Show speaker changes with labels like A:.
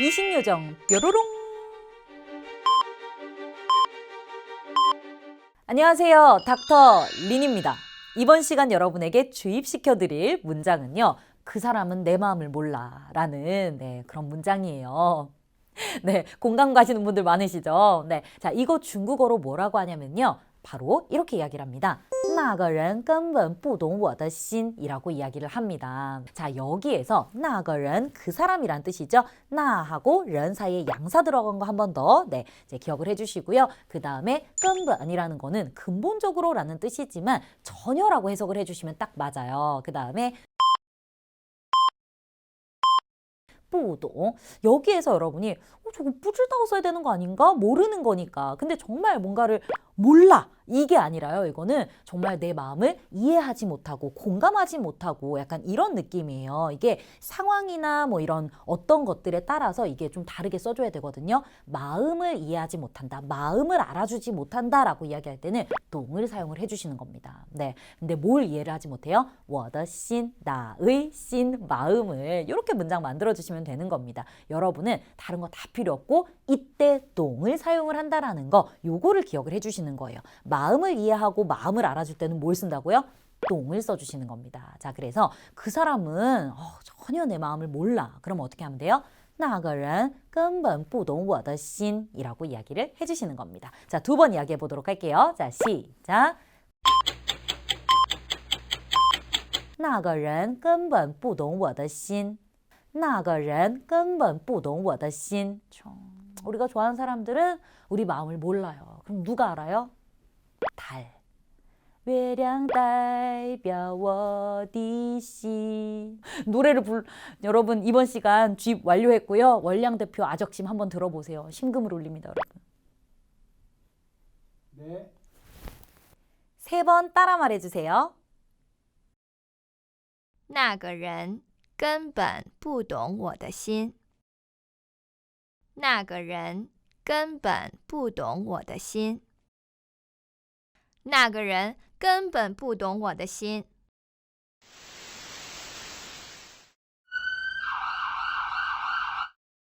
A: 이신요정 뾰로롱. 안녕하세요. 닥터 린입니다. 이번 시간 여러분에게 주입시켜 드릴 문장은요 그 사람은 내 마음을 몰라 라는 네, 그런 문장이에요. 네 공감 가시는 분들 많으시죠? 네, 자 이거 중국어로 뭐라고 하냐면요 바로 이렇게 이야기를 합니다. 那个人根本不懂我的心이라고 이야기를 합니다. 자, 여기에서 那个人그 사람이란 뜻이죠. 나하고 ren 사이에 양사 들어간 거 한 번 더 네, 이제 기억을 해 주시고요. 그다음에 根本이라는 거는 근본적으로라는 뜻이지만 전혀라고 해석을 해 주시면 딱 맞아요. 그다음에 첩보도 여기에서 여러분이 어, 저거 뿌질다고 써야 되는 거 아닌가? 모르는 거니까. 근데 정말 뭔가를 몰라 이게 아니라요. 이거는 정말 내 마음을 이해하지 못하고 공감하지 못하고 약간 이런 느낌이에요. 이게 상황이나 뭐 이런 어떤 것들에 따라서 이게 좀 다르게 써줘야 되거든요. 마음을 이해하지 못한다, 마음을 알아주지 못한다라고 이야기할 때는 동을 사용을 해주시는 겁니다. 네, 근데 뭘 이해를 하지 못해요? 워더신 나의 신 마음을 이렇게 문장 만들어 주시면. 되는 겁니다. 여러분은 다른 거 다 필요 없고 이때 동을 사용을 한다라는 거 요거를 기억을 해주시는 거예요. 마음을 이해하고 마음을 알아줄 때는 뭘 쓴다고요? 동을 써주시는 겁니다. 자, 그래서 그 사람은 어, 전혀 내 마음을 몰라. 그러면 어떻게 하면 돼요? 那个人根本不懂我的心이라고 이야기를 해주시는 겁니다. 자, 두 번 이야기해 보도록 할게요. 자, 시작. 那个人根本不懂我的心. 那个人根本不懂我的心. 우리가 좋아하는 사람들은 우리 마음을 몰라요. 그럼 누가 알아요? 달. 月亮代表我的心. 노래를 불 여러분 이번 시간 쥐 완료했고요. 월량 대표 아적심 한번 들어보세요. 심금을 울립니다, 여러분.
B: 네.
A: 세 번 따라 말해 주세요.
C: 那个人 根本不懂我的心。那个人根本不懂我的心。那个人根本不懂我的心。